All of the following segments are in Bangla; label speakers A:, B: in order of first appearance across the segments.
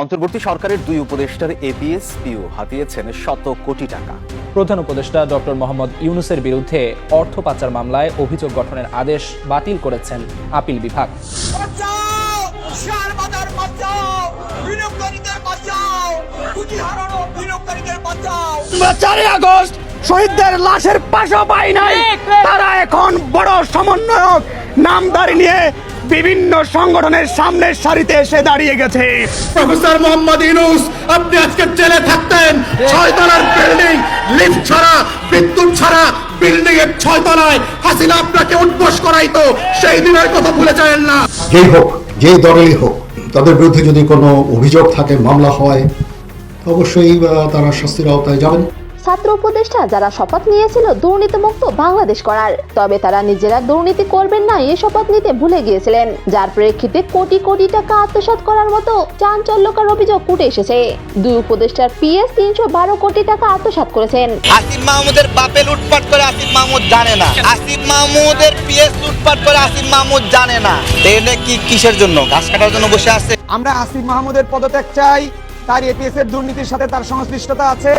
A: অন্তর্বর্তী সরকারের দুই উপদেষ্টার এপিএস পিও হাতিয়েছেন শত কোটি টাকা।
B: প্রধান উপদেষ্টা ডক্টর মোহাম্মদ ইউনুসের বিরুদ্ধে অর্থ পাচার মামলায় অভিযোগ গঠনের আদেশ বাতিল করেছেন আপিল বিভাগ।
C: চারই আগস্ট শহীদদের লাশের পাশও পাই নাই তারা এখন বড় সমন্বয়ক নামদারি নিয়ে বিভিন্ন সংগঠনের সামনের সারিতে এসে দাঁড়িয়ে গেছে। প্রফেসর মোহাম্মদ ইউনুস আপনি আজকে জেলে থাকতেন। ছয় তলার বিল্ডিং লিফট ছাড়া বিদ্যুৎ ছাড়া বিল্ডিং এর ছয় তলায় হাসিনা আপনাকে উদ্বোস করাইতো। সেই দিনের কথা ভুলে যাবেন না।
D: যেই হোক যে দলেরই হোক তাদের বিরুদ্ধে যদি কোনো অভিযোগ থাকে মামলা হয় অবশ্যই তারা শাস্তির আওতায় যাবেন।
E: ছাত্র উপদেষ্টা যারা শপথ নিয়েছিল দুর্নীতিমুক্ত বাংলাদেশ করার। তবে তারা নিজেরা দুর্নীতি করবেন না এই শপথ নিতে ভুলে গিয়েছিলেন যার প্রেক্ষিতে কোটি কোটি টাকা আত্মসাৎ করার মতো চাঞ্চল্যকর অভিযোগ উঠে এসেছে। দুই উপদেষ্টার পিএস তিনশো বারো কোটি টাকা আত্মসাৎ করেছেন।
F: আসিফ মাহমুদের বাপে লুটপাট করে আসিফ মাহমুদ জানে না। আসিফ মাহমুদের পিএস লুটপাট করে আসিফ মাহমুদ জানে না। এনে কি কিসের জন্য? ঘাস কাটার জন্য বসে আছে।
G: আমরা আসিফ মাহমুদের পদত্যাগ চাই। তার এপিএস এর দুর্নীতির সাথে তার সংশ্লিষ্টতা আছে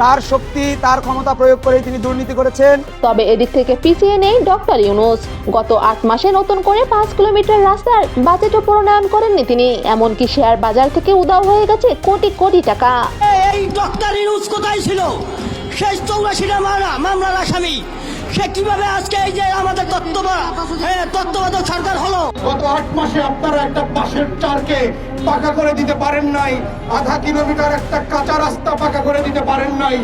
G: তার শক্তি তার ক্ষমতা প্রয়োগ করে তিনি দুর্নীতি করেছেন।
E: তবে এদিক থেকে পিছিয়ে নেই ডক্টর ইউনুস। গত আট মাসে নতুন করে পাঁচ কিলোমিটার রাস্তার বাজেটও প্রণয়ন করেননি তিনি। এমনকি শেয়ার বাজার থেকে উদাও হয়ে গেছে কোটি কোটি টাকা।
H: এই ডক্টর ইনুস কোথায় ছিল? শেষ চৌরাশিটা মামলা মামলার আসামি। সে কীভাবে আজকে এই যে আমাদের তত্ত্বাবধায়ক তত্ত্বাবধায়ক সরকার হলো।
C: গত আট মাসে আপনারা একটা বাসের চারকে পাকা করে দিতে পারেন নাই। আধা কিলোমিটার একটা কাঁচা রাস্তা পাকা করে দিতে পারেন নাই।